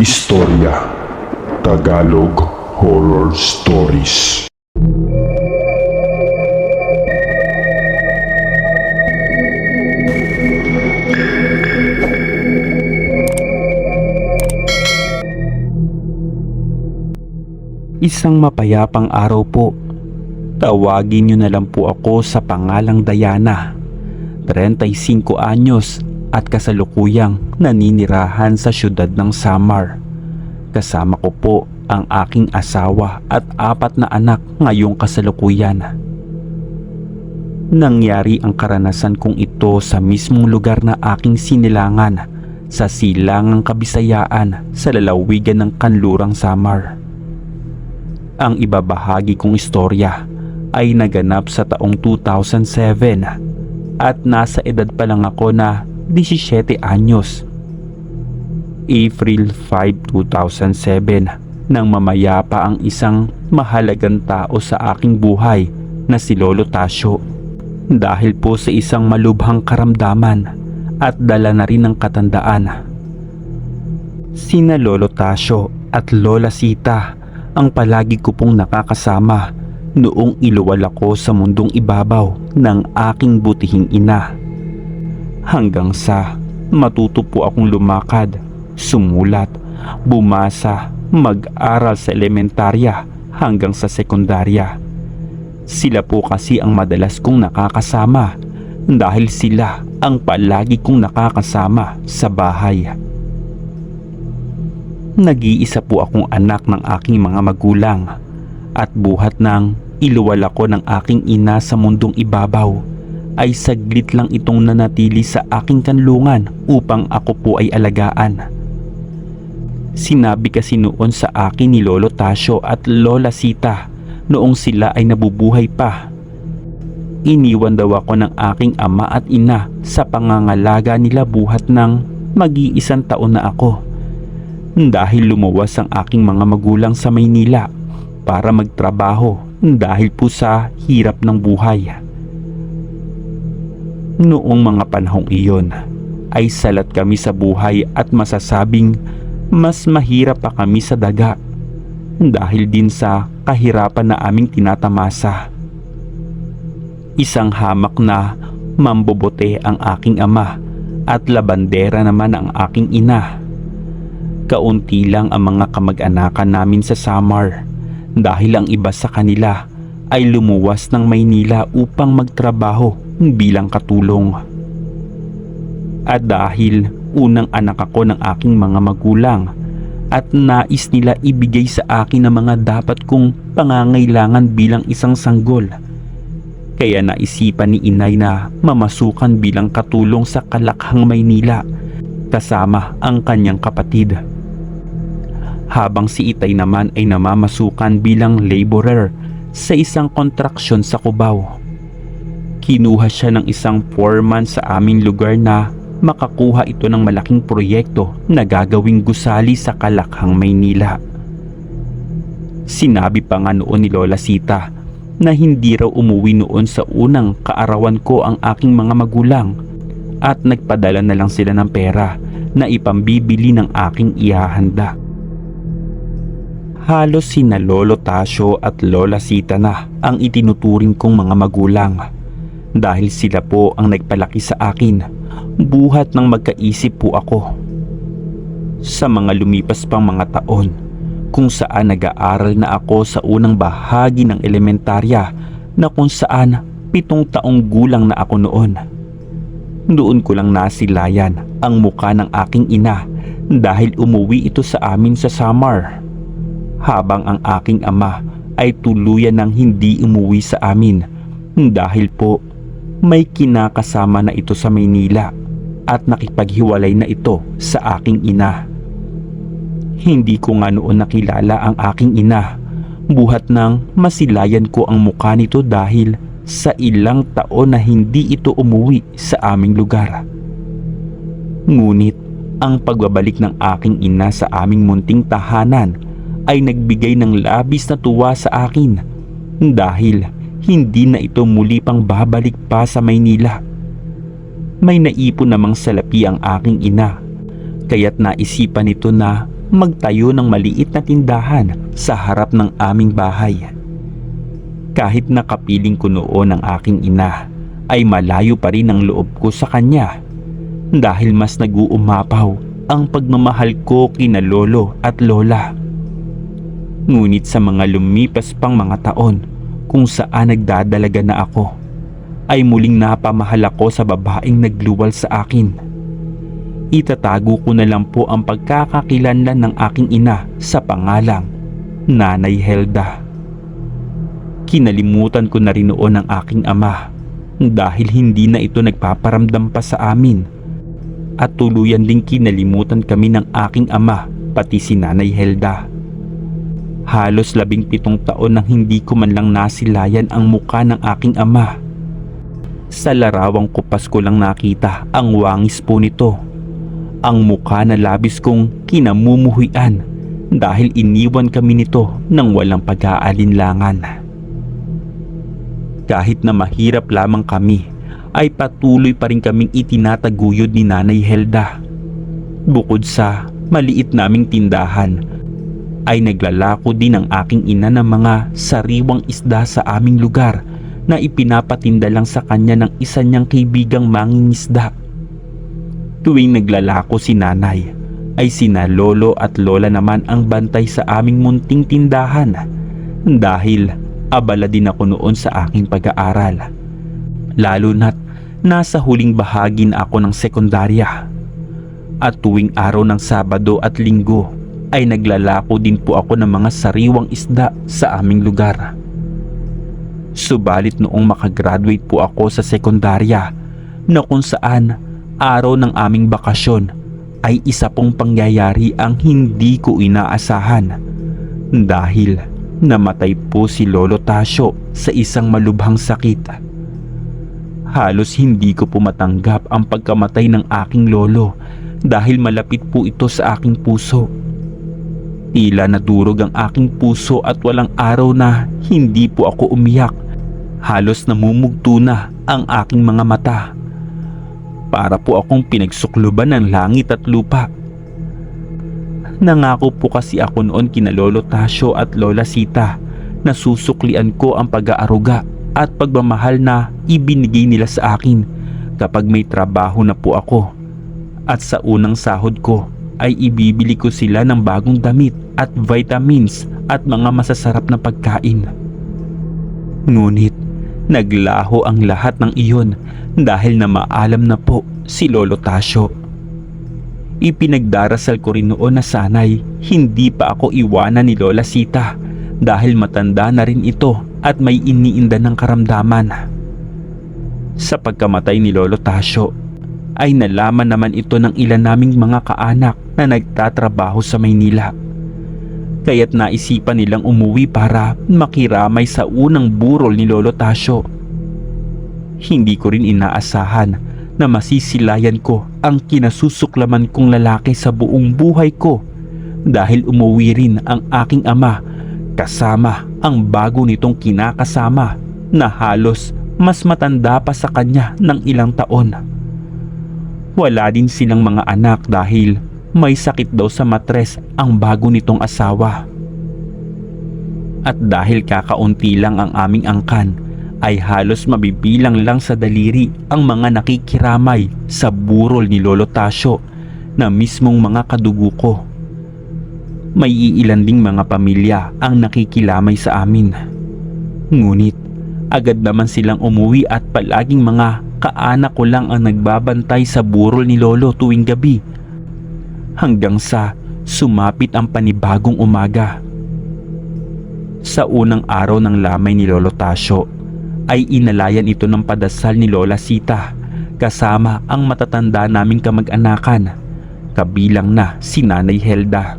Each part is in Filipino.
Istorya Tagalog Horror Stories Isang mapayapang araw po. Tawagin niyo na lang po ako sa pangalang Diana. 35 anyos at kasalukuyang naninirahan sa syudad ng Samar. Kasama ko po ang aking asawa at apat na anak ngayong kasalukuyan. Nangyari ang karanasan kong ito sa mismong lugar na aking sinilangan sa silangang kabisayaan sa lalawigan ng Kanlurang Samar. Ang ibabahagi kong istorya ay naganap sa taong 2007 at nasa edad pa lang ako na 17 anyos. April 5, 2007 nang mamaya pa ang isang mahalagang tao sa aking buhay na si Lolo Tasyo. Dahil po sa isang malubhang karamdaman at dala na rin ng katandaan. Sina Lolo Tasyo at Lola Sita ang palagi ko pong nakakasama noong iluwal ako sa mundong ibabaw ng aking butihing ina. Hanggang sa matuto po akong lumakad, sumulat, bumasa, mag-aral sa elementarya hanggang sa sekundarya. Sila po kasi ang madalas kong nakakasama dahil sila ang palagi kong nakakasama sa bahay. Nag-iisa po akong anak ng aking mga magulang at buhat ng iluwal ako ng aking ina sa mundong ibabaw ay saglit lang itong nanatili sa aking kanlungan upang ako po ay alagaan. Sinabi kasi noon sa akin ni Lolo Tasyo at Lola Sita noong sila ay nabubuhay pa. Iniwan daw ako ng aking ama at ina sa pangangalaga nila buhat ng mag-iisang taon na ako dahil lumuwas ang aking mga magulang sa Maynila para magtrabaho dahil po sa hirap ng buhay. Noong mga panahong iyon ay salat kami sa buhay at masasabing mas mahirap pa kami sa daga dahil din sa kahirapan na aming tinatamasa. Isang hamak na mambobote ang aking ama at labandera naman ang aking ina kaunti lang ang mga kamag-anakan namin sa Samar dahil ang iba sa kanila ay lumuwas ng Maynila upang magtrabaho bilang katulong. At dahil unang anak ako ng aking mga magulang at nais nila ibigay sa akin ang mga dapat kong pangangailangan bilang isang sanggol. Kaya naisipan ni inay na mamasukan bilang katulong sa Kalakhang Maynila kasama ang kanyang kapatid habang si Itay naman ay namamasukan bilang laborer sa isang kontraksyon sa Cubao. Kinuha siya ng isang foreman sa aming lugar na makakuha ito ng malaking proyekto na gagawing gusali sa Kalakhang, Maynila. Sinabi pa nga noon ni Lola Sita na hindi raw umuwi noon sa unang kaarawan ko ang aking mga magulang at nagpadala na lang sila ng pera na ipambibili ng aking ihahanda. Halos sina Lolo Tasyo at Lola Sita na ang itinuturing kong mga magulang dahil sila po ang nagpalaki sa akin buhat ng magkaisip po ako. Sa mga lumipas pang mga taon kung saan nag-aaral na ako sa unang bahagi ng elementarya na kung saan pitong taong gulang na ako noon. Doon ko lang nasilayan ang muka ng aking ina dahil umuwi ito sa amin sa Samar habang ang aking ama ay tuluyan ng hindi umuwi sa amin dahil po may kinakasama na ito sa Maynila at nakipaghiwalay na ito sa aking ina. Hindi ko nga noon nakilala ang aking ina buhat ng masilayan ko ang mukha nito dahil sa ilang taon na hindi ito umuwi sa aming lugar. Ngunit ang pagbabalik ng aking ina sa aming munting tahanan ay nagbigay ng labis na tuwa sa akin dahil hindi na ito muli pang babalik pa sa Maynila. May naipon namang salapi ang aking ina kaya't naisipan nito na magtayo ng maliit na tindahan sa harap ng aming bahay. Kahit nakapiling ko noon ang aking ina, ay malayo pa rin ang loob ko sa kanya dahil mas nag-uumapaw ang pagmamahal ko kina lolo at lola. Ngunit sa mga lumipas pang mga taon kung saan nagdadalaga na ako, ay muling napamahal ako sa babaeng nagluwal sa akin. Itatago ko na lang po ang pagkakakilanlan ng aking ina sa pangalang Nanay Helda. Kinalimutan ko na rin noon ang aking ama dahil hindi na ito nagpaparamdam pa sa amin at tuluyan ding kinalimutan kami ng aking ama pati si Nanay Helda. Halos labing pitong taon nang hindi ko man lang nasilayan ang muka ng aking ama. Sa larawang kupas ko lang nakita ang wangis po nito. Ang muka na labis kong kinamumuhian dahil iniwan kami nito ng walang pag-aalinlangan. Kahit na mahirap lamang kami, ay patuloy pa rin kaming itinataguyod ni Nanay Helda. Bukod sa maliit naming tindahan, ay naglalako din ang aking ina ng mga sariwang isda sa aming lugar na ipinapatinda lang sa kanya ng isa niyang kaibigang mangingisda. Tuwing naglalako si nanay, ay sina lolo at lola naman ang bantay sa aming munting tindahan dahil abala din ako noon sa aking pag-aaral. Lalo na't nasa huling bahagi na ako ng sekundarya. At tuwing araw ng Sabado at Linggo ay naglalako din po ako ng mga sariwang isda sa aming lugar. Subalit noong makagraduate po ako sa sekundarya na kung saan araw ng aming bakasyon ay isa pong pangyayari ang hindi ko inaasahan dahil namatay po si Lolo Tasyo sa isang malubhang sakit. Halos hindi ko po matanggap ang pagkamatay ng aking lolo dahil malapit po ito sa aking puso. Tila nadurog ang aking puso at walang araw na hindi po ako umiyak. Halos namumugto na ang aking mga mata. Para po akong pinagsukluban ng langit at lupa. Nangako po kasi ako noon kina Lolo Tasyo at Lola Sita na susuklian ko ang pag-aaruga at pagmamahal na ibinigay nila sa akin kapag may trabaho na po ako. At sa unang sahod ko ay ibibili ko sila ng bagong damit at vitamins at mga masasarap na pagkain. Ngunit naglaho ang lahat ng iyon dahil na maalam na po si Lolo Tasyo. Ipinagdarasal ko rin noon na sanay hindi pa ako iwanan ni Lola Sita dahil matanda na rin ito at may iniinda ng karamdaman. Sa pagkamatay ni Lolo Tasyo, ay nalaman naman ito ng ilan naming mga kaanak na nagtatrabaho sa Maynila. Kaya't naisipan nilang umuwi para makiramay sa unang burol ni Lolo Tasyo. Hindi ko rin inaasahan na masisilayan ko ang kinasusuklaman kong lalaki sa buong buhay ko dahil umuwi rin ang aking ama kasama ang bago nitong kinakasama na halos mas matanda pa sa kanya ng ilang taon. Wala din silang mga anak dahil may sakit daw sa matres ang bago nitong asawa. At dahil kakaunti lang ang aming angkan, ay halos mabibilang lang sa daliri ang mga nakikiramay sa burol ni Lolo Tasyo na mismong mga kadugo ko. May iilan ding mga pamilya ang nakikilamay sa amin. Ngunit agad naman silang umuwi at palaging mga kaanak ko lang ang nagbabantay sa burol ni Lolo tuwing gabi. Hanggang sa sumapit ang panibagong umaga. Sa unang araw ng lamay ni Lolo Tasyo, ay inalayan ito ng padasal ni Lola Sita kasama ang matatanda naming kamag-anakan kabilang na si Nanay Helda.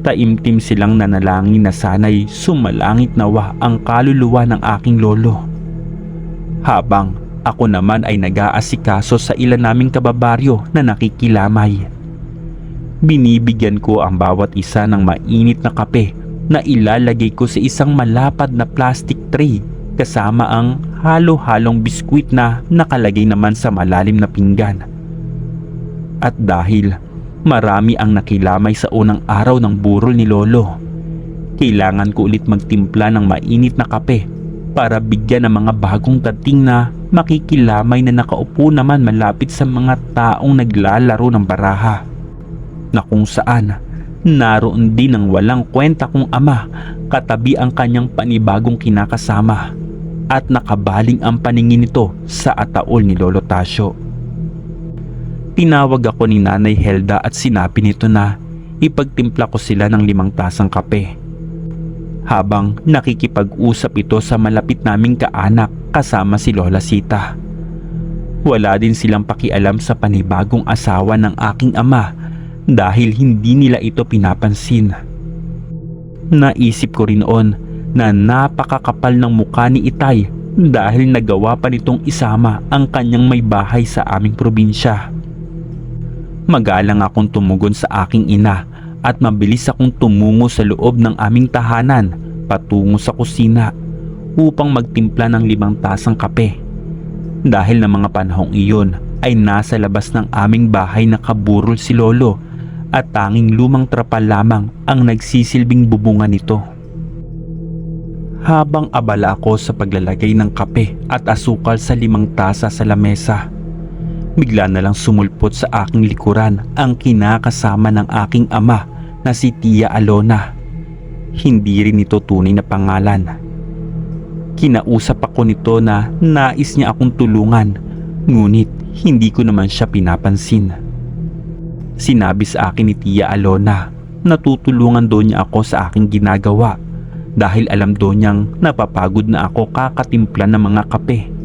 Taimtim silang nanalangin na sana'y sumalangit nawa ang kaluluwa ng aking lolo. Habang ako naman ay nag-aasikaso sa ilan naming kababaryo na nakikilamay. Binibigyan ko ang bawat isa ng mainit na kape na ilalagay ko sa isang malapad na plastic tray kasama ang halo-halong biskwit na nakalagay naman sa malalim na pinggan. At dahil Marami ang nakilamay sa unang araw ng burol ni Lolo. Kailangan ko ulit magtimpla ng mainit na kape para bigyan ng mga bagong dating na makikilamay na nakaupo naman malapit sa mga taong naglalaro ng baraha. Na kung saan naroon din ang walang kwenta kong ama katabi ang kanyang panibagong kinakasama at nakabaling ang paningin nito sa ataol ni Lolo Tasyo. Tinawag ako ni Nanay Helda at sinabi nito na ipagtimpla ko sila ng limang tasang kape. Habang nakikipag-usap ito sa malapit naming kaanak kasama si Lola Sita. Wala din silang pakialam sa panibagong asawa ng aking ama dahil hindi nila ito pinapansin. Naisip ko rin noon na napakakapal ng mukha ni Itay dahil nagawa pa nitong isama ang kanyang may bahay sa aming probinsya. Magalang akong tumugon sa aking ina at mabilis akong tumungo sa loob ng aming tahanan patungo sa kusina upang magtimpla ng limang tasang kape. Dahil ng mga panahong iyon ay nasa labas ng aming bahay na kaburol si Lolo at tanging lumang trapal lamang ang nagsisilbing bubungan nito. Habang abala ako sa paglalagay ng kape at asukal sa limang tasa sa lamesa, bigla na lang sumulpot sa aking likuran ang kinakasama ng aking ama na si Tia Alona. Hindi rin ito tunay na pangalan. Kinausap ako nito na nais niya akong tulungan ngunit hindi ko naman siya pinapansin. Sinabi sa akin ni Tia Alona na tutulungan daw niya ako sa aking ginagawa dahil alam daw niyang napapagod na ako kakatimpla ng mga kape.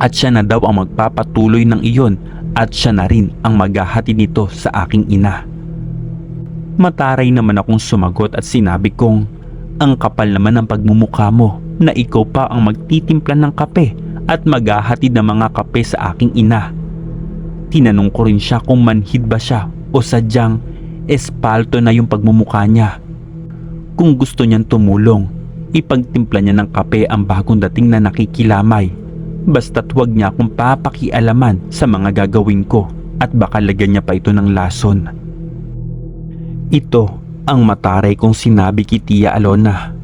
At siya na daw ang magpapatuloy ng iyon at siya na rin ang maghahati nito sa aking ina. Mataray naman akong sumagot at sinabi kong ang kapal naman ng pagmumukha mo na ikaw pa ang magtitimpla ng kape at maghahatid ng mga kape sa aking ina. Tinanong ko rin siya kung manhid ba siya o sadyang espalto na yung pagmumukha niya. Kung gusto niyang tumulong, ipagtimpla niya ng kape ang bagong dating na nakikilamay. Basta't huwag niya akong papakialaman sa mga gagawin ko at baka lagyan niya pa ito ng lason. Ito ang mataray kong sinabi kay Tia Alona.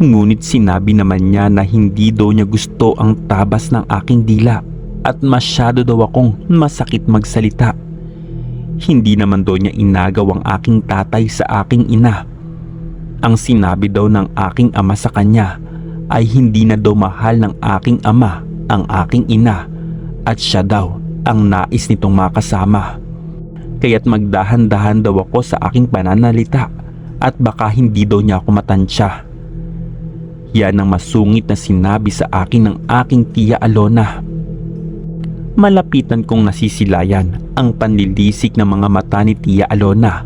Ngunit sinabi naman niya na hindi daw niya gusto ang tabas ng aking dila at masyado daw akong masakit magsalita. Hindi naman daw niya inagaw ang aking tatay sa aking ina. Ang sinabi daw ng aking ama sa kanya ay hindi na daw mahal ng aking ama ang aking ina at siya daw ang nais nitong makasama. Kaya't magdahan-dahan daw ako sa aking pananalita at baka hindi daw niya ako matansya. Yan ang masungit na sinabi sa akin ng aking tiya Alona. Malapitan kong nasisilayan ang panlilisik ng mga mata ni tiya Alona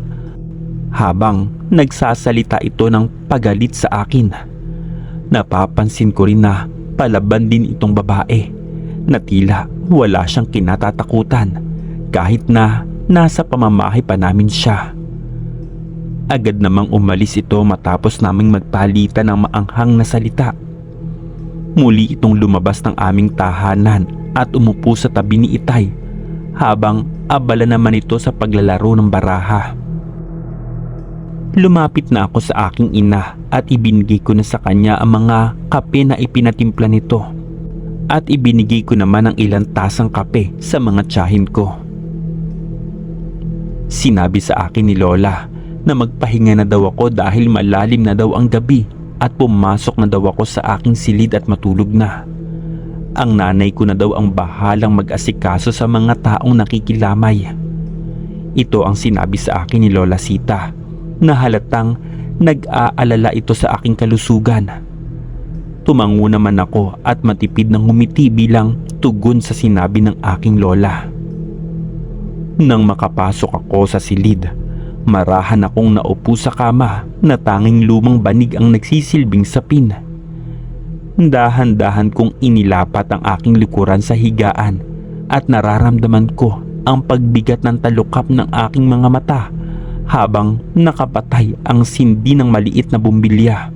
habang nagsasalita ito ng pagalit sa akin. Napapansin ko rin na palaban din itong babae na tila wala siyang kinatatakutan kahit na nasa pamamahay pa namin siya. Agad namang umalis ito matapos naming magpalitan ng maanghang na salita. Muli itong lumabas ng aming tahanan at umupo sa tabi ni Itay habang abala naman ito sa paglalaro ng baraha. Lumapit na ako sa aking ina at ibinigay ko na sa kanya ang mga kape na ipinatimpla nito. At ibinigay ko naman ang ilang tasang kape sa mga tiyahin ko. Sinabi sa akin ni Lola na magpahinga na daw ako dahil malalim na daw ang gabi at pumasok na daw ako sa aking silid at matulog na. Ang nanay ko na daw ang bahalang mag-asikaso sa mga taong nakikilamay. Ito ang sinabi sa akin ni Lola Sita na halatang nag-aalala ito sa aking kalusugan. Tumango naman ako at matipid ng humiti bilang tugon sa sinabi ng aking lola. Nang makapasok ako sa silid, marahan akong naupo sa kama na tanging lumang banig ang nagsisilbing sapin. Dahan-dahan kong inilapat ang aking likuran sa higaan at nararamdaman ko ang pagbigat ng talukap ng aking mga mata habang nakapatay ang sindi ng maliit na bumbilya.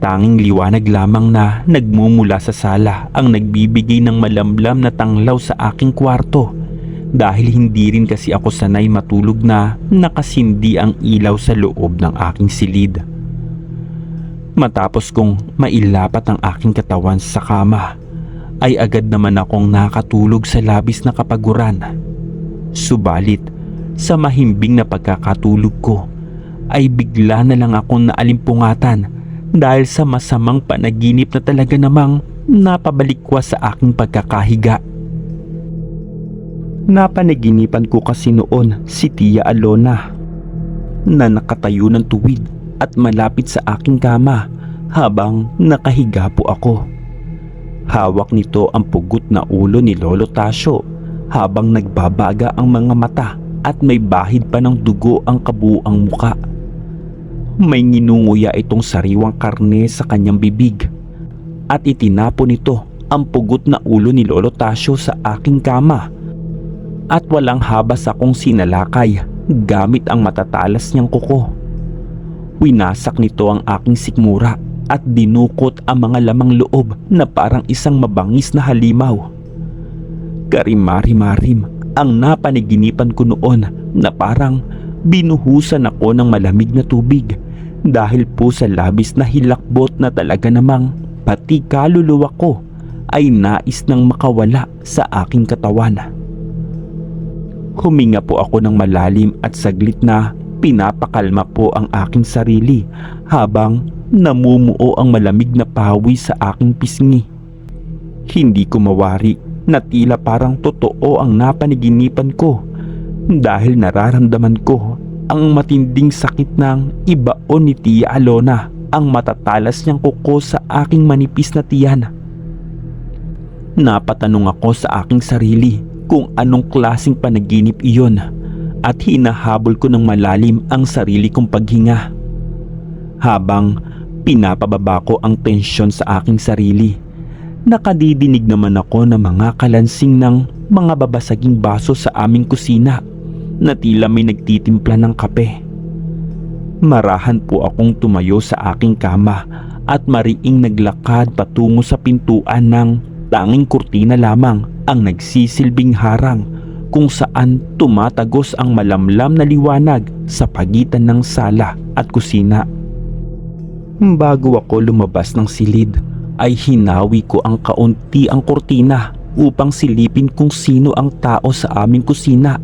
Tanging liwanag lamang na nagmumula sa sala ang nagbibigay ng malamlam na tanglaw sa aking kwarto dahil hindi rin kasi ako sanay matulog na nakasindi ang ilaw sa loob ng aking silid. Matapos kong mailapat ang aking katawan sa kama, ay agad naman akong nakatulog sa labis na kapaguran. Subalit, sa mahimbing na pagkakatulog ko, ay bigla na lang akong naalimpungatan dahil sa masamang panaginip na talaga namang napabalikwas sa aking pagkakahiga. Napanaginipan ko kasi noon si Tia Alona na nakatayo ng tuwid at malapit sa aking kama habang nakahiga po ako. Hawak nito ang pugot na ulo ni Lolo Tasyo habang nagbabaga ang mga mata at may bahid pa ng dugo ang kabuang muka. May nginunguya itong sariwang karne sa kanyang bibig at itinapon nito ang pugot na ulo ni Lolo Tasyo sa aking kama at walang habas akong sinalakay gamit ang matatalas niyang kuko. Winasak nito ang aking sikmura at dinukot ang mga lamang loob na parang isang mabangis na halimaw. Karimari-marim ang napaniginipan ko noon na parang binuhusan ako ng malamig na tubig dahil po sa labis na hilakbot na talaga namang pati kaluluwa ko ay nais nang makawala sa aking katawan. Huminga po ako ng malalim at saglit na pinapakalma po ang aking sarili habang namumuo ang malamig na pawis sa aking pisngi. Hindi ko mawari na tila parang totoo ang napaniginipan ko dahil nararamdaman ko ang matinding sakit ng ibaon ni Tia Alona ang matatalas niyang kuko sa aking manipis na tiyan. Napatanong ako sa aking sarili kung anong klasing panaginip iyon at hinahabol ko ng malalim ang sarili kong paghinga. Habang pinapababa ko ang tensyon sa aking sarili, nakadidinig naman ako ng mga kalansing ng mga babasaging baso sa aming kusina na tila may nagtitimpla ng kape. Marahan po akong tumayo sa aking kama at mariing naglakad patungo sa pintuan ng tanging kurtina lamang ang nagsisilbing harang kung saan tumatagos ang malamlam na liwanag sa pagitan ng sala at kusina. Bago ako lumabas ng silid ay hinawi ko ang kaunti ang kurtina upang silipin kung sino ang tao sa aming kusina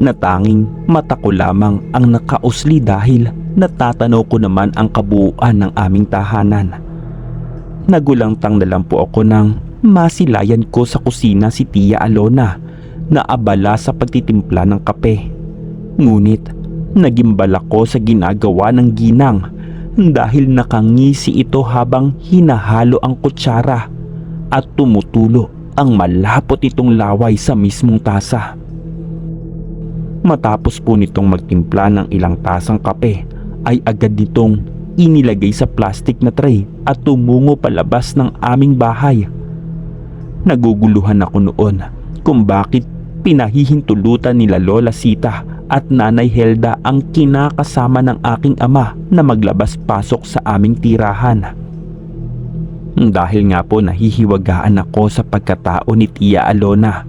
na tanging mata ko lamang ang nakausli dahil natatanaw ko naman ang kabuuan ng aming tahanan. Nagulangtang na lang po ako ng masilayan ko sa kusina si Tia Alona na abala sa pagtitimpla ng kape. Ngunit nagimbal ako sa ginagawa ng ginang dahil nakangisi ito habang hinahalo ang kutsara at tumutulo ang malapot itong laway sa mismong tasa. Matapos po nitong magtimpla ng ilang tasang kape ay agad nitong inilagay sa plastic na tray at tumungo palabas ng aming bahay Naguguluhan ako noon kung bakit pinahihintulutan nila Lola Sita at Nanay Helda ang kinakasama ng aking ama na maglabas-pasok sa aming tirahan. Dahil nga po nahihiwagaan ako sa pagkatao ni Tia Alona,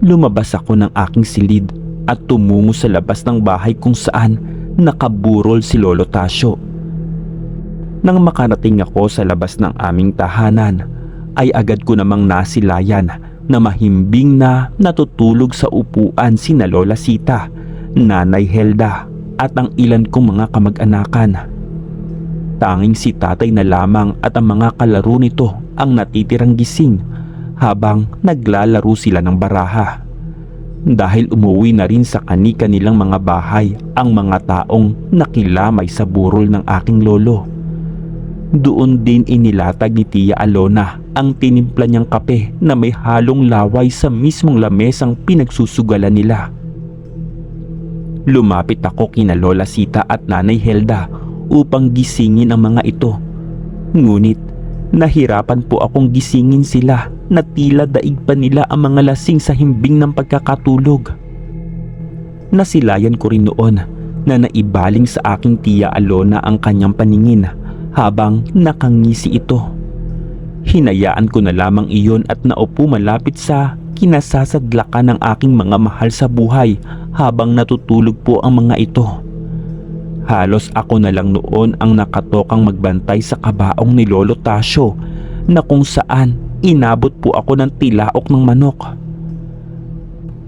lumabas ako ng aking silid at tumungo sa labas ng bahay kung saan nakaburol si Lolo Tasyo. Nang makarating ako sa labas ng aming tahanan, ay agad ko namang nasilayan na mahimbing na natutulog sa upuan si na Lola Sita, Nanay Helda at ang ilan kong mga kamag-anakan. Tanging si tatay na lamang at ang mga kalaro nito ang natitirang gising habang naglalaro sila ng baraha. Dahil umuwi na rin sa kani-kanilang mga bahay ang mga taong nakilamay sa burol ng aking lolo. Doon din inilatag ni Tia Alona ang tinimpla niyang kape na may halong laway sa mismong lamesang pinagsusugalan nila. Lumapit ako kina Lola Sita at Nanay Helda upang gisingin ang mga ito. Ngunit nahirapan po akong gisingin sila na tila daig pa nila ang mga lasing sa himbing ng pagkakatulog. Nasilayan ko rin noon na naibaling sa aking tiya Alona ang kanyang paningin habang nakangisi ito. Hinayaan ko na lamang iyon at naupo malapit sa kinasasadlakan ng aking mga mahal sa buhay habang natutulog po ang mga ito. Halos ako na lang noon ang nakatokang magbantay sa kabaong ni Lolo Tasyo na kung saan inabot po ako ng tilaok ng manok.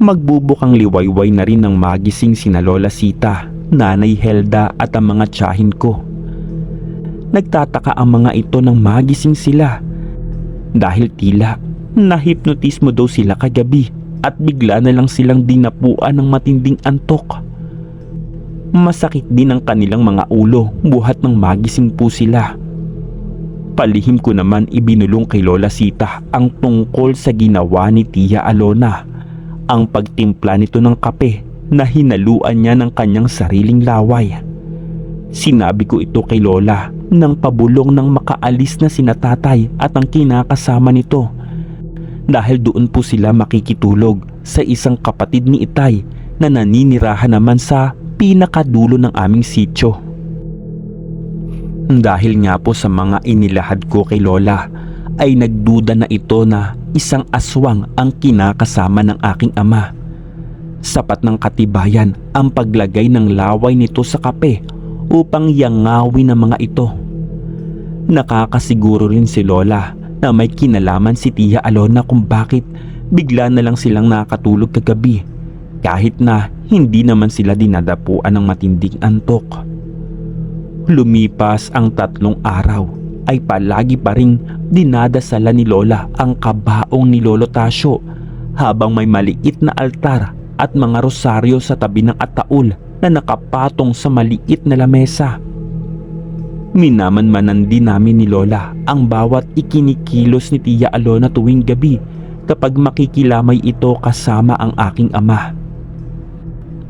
Magbubukang liwayway na rin ng magising sina Lola Sita, Nanay Helda at ang mga tiyahin ko. Nagtataka ang mga ito nang magising sila dahil tila nahipnotismo daw sila kagabi at bigla na lang silang dinapuan ng matinding antok. Masakit din ang kanilang mga ulo buhat ng magising po sila. Palihim ko naman ibinulong kay Lola Sita ang tungkol sa ginawa ni Tia Alona. Ang pagtimpla nito ng kape na hinaluan niya ng kanyang sariling laway. Sinabi ko ito kay Lola nang pabulong ng makaalis na sina tatay at ang kinakasama nito. Dahil doon po sila makikitulog sa isang kapatid ni Itay na naninirahan naman sa pinakadulo ng aming sityo. Dahil nga po sa mga inilahad ko kay Lola ay nagduda na ito na isang aswang ang kinakasama ng aking ama. Sapat ng katibayan ang paglagay ng laway nito sa kape upang yangawin ang mga ito. Nakakasiguro rin si Lola na may kinalaman si Tia Alona kung bakit bigla na lang silang nakatulog kagabi kahit na hindi naman sila dinadapuan ng matinding antok. Lumipas ang tatlong araw ay palagi pa ring dinadasala ni Lola ang kabaong ni Lolo Tasyo habang may maliit na altar at mga rosaryo sa tabi ng ataul na nakapatong sa maliit na lamesa. Minamanmanan din namin ni Lola ang bawat ikinikilos ni Tia Alona tuwing gabi kapag makikilamay ito kasama ang aking ama.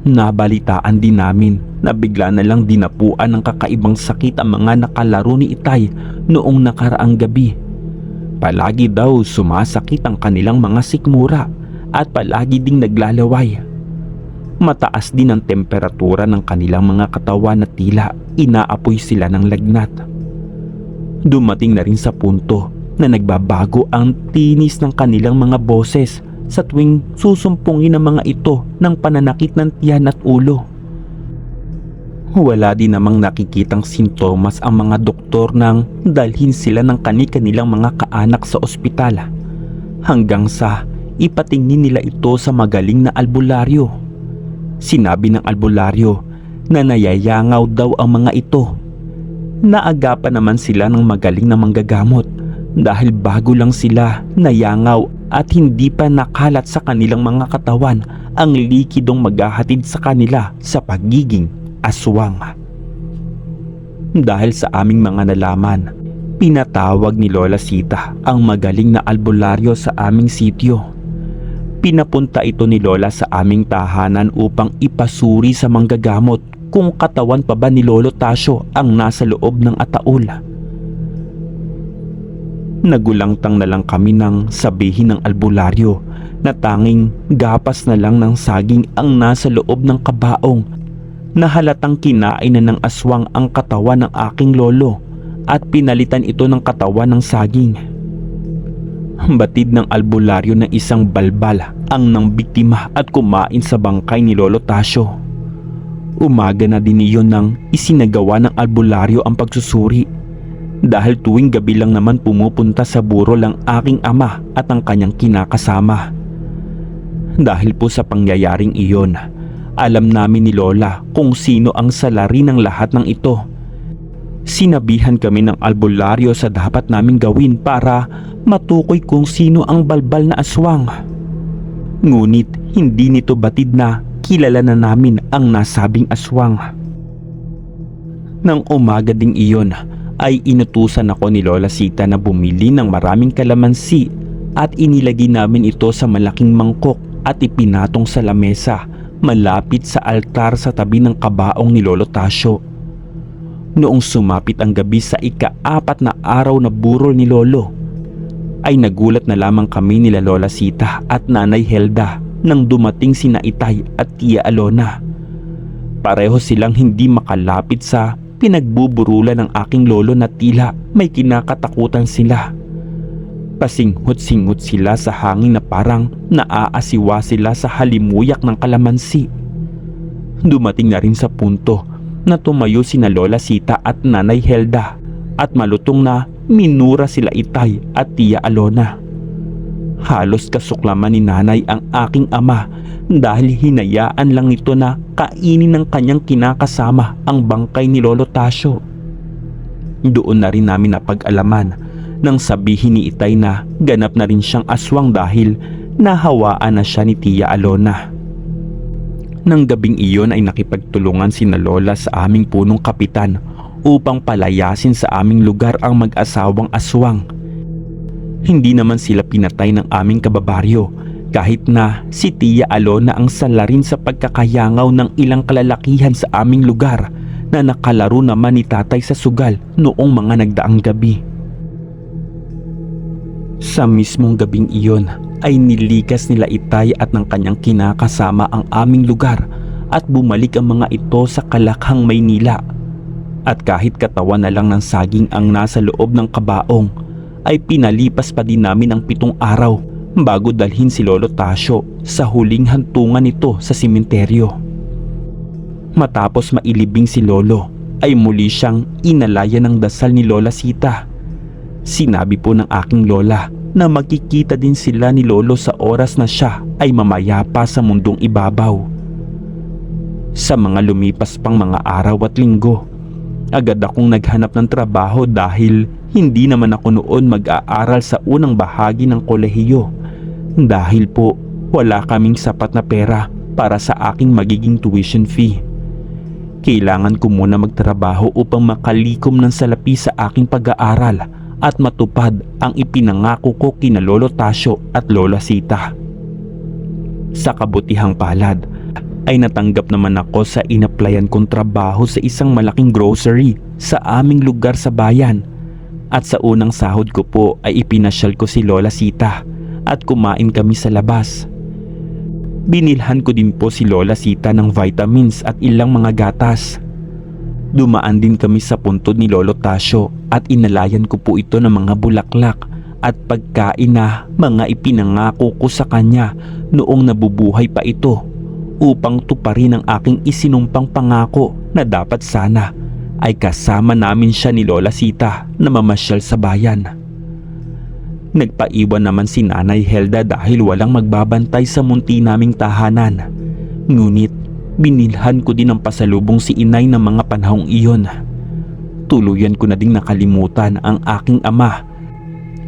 Nabalitaan din namin na bigla na lang dinapuan ng kakaibang sakit ang mga nakalaro ni Itay noong nakaraang gabi. Palagi daw sumasakit ang kanilang mga sikmura at palagi ding naglalaway. Mataas din ang temperatura ng kanilang mga katawan na tila inaapoy sila ng lagnat. Dumating na rin sa punto na nagbabago ang tinis ng kanilang mga boses sa tuwing susumpungin ng mga ito ng pananakit ng tiyan at ulo. Wala din namang nakikitang sintomas ang mga doktor nang dalhin sila ng kani-kanilang mga kaanak sa ospital hanggang sa ipatingin nila ito sa magaling na albularyo. Sinabi ng albularyo na nayayangaw daw ang mga ito. Naagapan naman sila ng magaling na manggagamot dahil bago lang sila nayangaw at hindi pa nakalat sa kanilang mga katawan ang likidong maghahatid sa kanila sa pagiging aswang. Dahil sa aming mga nalaman, pinatawag ni Lola Sita ang magaling na albularyo sa aming sityo. Pinapunta ito ni Lola sa aming tahanan upang ipasuri sa manggagamot kung katawan pa ba ni Lolo Tasyo ang nasa loob ng ataul. Nagulangtang na lang kami nang sabihin ng albularyo na tanging gapas na lang ng saging ang nasa loob ng kabaong na halatang kinain na ng aswang ang katawan ng aking lolo at pinalitan ito ng katawan ng saging. Batid ng albularyo ng isang balbal ang nang biktima at kumain sa bangkay ni Lolo Tasyo. Umaga na din iyon nang isinagawa ng albularyo ang pagsusuri dahil tuwing gabi lang naman pumupunta sa burol ang aking ama at ang kanyang kinakasama. Dahil po sa pangyayaring iyon, alam namin ni Lola kung sino ang salari ng lahat ng ito. Sinabihan kami ng albularyo sa dapat naming gawin para matukoy kung sino ang balbal na aswang. Ngunit hindi nito batid na kilala na namin ang nasabing aswang. Nang umaga ding iyon ay inutusan ako ni Lola Sita na bumili ng maraming kalamansi at inilagay namin ito sa malaking mangkok at ipinatong sa lamesa malapit sa altar sa tabi ng kabaong ni Lolo Tasyo. Noong sumapit ang gabi sa ika-apat na araw na burol ni Lolo, ay nagulat na lamang kami nila Lola Sita at Nanay Helda nang dumating sina Itay at Tia Alona. Pareho silang hindi makalapit sa pinagbuburulan ng aking lolo na tila may kinakatakutan sila. Pasinghot-singhot sila sa hangin na parang naaasiwa sila sa halimuyak ng kalamansi. Dumating na rin sa punto na tumayo sina Lola Sita at Nanay Helda at malutong na minura sila Itay at Tia Alona. Halos kasuklaman ni nanay ang aking ama dahil hinayaan lang nito na kainin ng kanyang kinakasama ang bangkay ni Lolo Tasyo. Doon na rin namin napag-alaman nang sabihin ni Itay na ganap na rin siyang aswang dahil nahawaan na siya ni Tia Alona. Nang gabing iyon ay nakipagtulungan si na Lola sa aming punong kapitan upang palayasin sa aming lugar ang mag-asawang aswang. Hindi naman sila pinatay ng aming kababaryo kahit na si Tia Alona ang salarin sa pagkakayangaw ng ilang kalalakihan sa aming lugar na nakalaro naman ni tatay sa sugal noong mga nagdaang gabi. Sa mismong gabing iyon ay nilikas nila Itay at ng kanyang kinakasama ang aming lugar at bumalik ang mga ito sa Kalakhang Maynila. At kahit katawan na lang ng saging ang nasa loob ng kabaong ay pinalipas pa din namin ang pitong araw bago dalhin si Lolo Tasyo sa huling hantungan nito sa simenteryo. Matapos mailibing si Lolo ay muli siyang inalaya ng dasal ni Lola Sita. Sinabi po ng aking lola na magkikita din sila ni Lolo sa oras na siya ay mamayapa sa mundong ibabaw. Sa mga lumipas pang mga araw at linggo, agad akong naghanap ng trabaho dahil hindi naman ako noon mag-aaral sa unang bahagi ng kolehiyo dahil po wala kaming sapat na pera para sa aking magiging tuition fee. Kailangan ko muna magtrabaho upang makalikom ng salapi sa aking pag-aaral at matupad ang ipinangako ko kina Lolo Tasyo at Lola Sita. Sa kabutihang palad ay natanggap naman ako sa inaplayan kong trabaho sa isang malaking grocery sa aming lugar sa bayan at sa unang sahod ko po ay ipinasyal ko si Lola Sita at kumain kami sa labas. Binilhan ko din po si Lola Sita ng vitamins at ilang mga gatas. Dumaan din kami sa puntod ni Lolo Tasyo at inalayan ko po ito ng mga bulaklak at pagkain na mga ipinangako ko sa kanya noong nabubuhay pa ito upang tuparin ang aking isinumpang pangako na dapat sana ay kasama namin siya ni Lola Sita na mamasyal sa bayan. Nagpaiwan naman si Nanay Helda dahil walang magbabantay sa munti naming tahanan. Ngunit binilhan ko din ng pasalubong si inay ng mga panahong iyon. Tuluyan ko na ding nakalimutan ang aking ama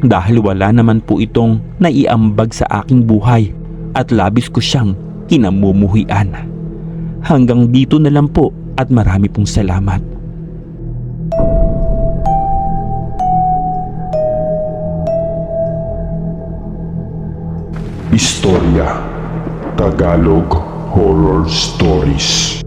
dahil wala naman po itong naiambag sa aking buhay at labis ko siyang kinamumuhian. Hanggang dito na lang po at marami pong salamat. Istorya Tagalog Horror Stories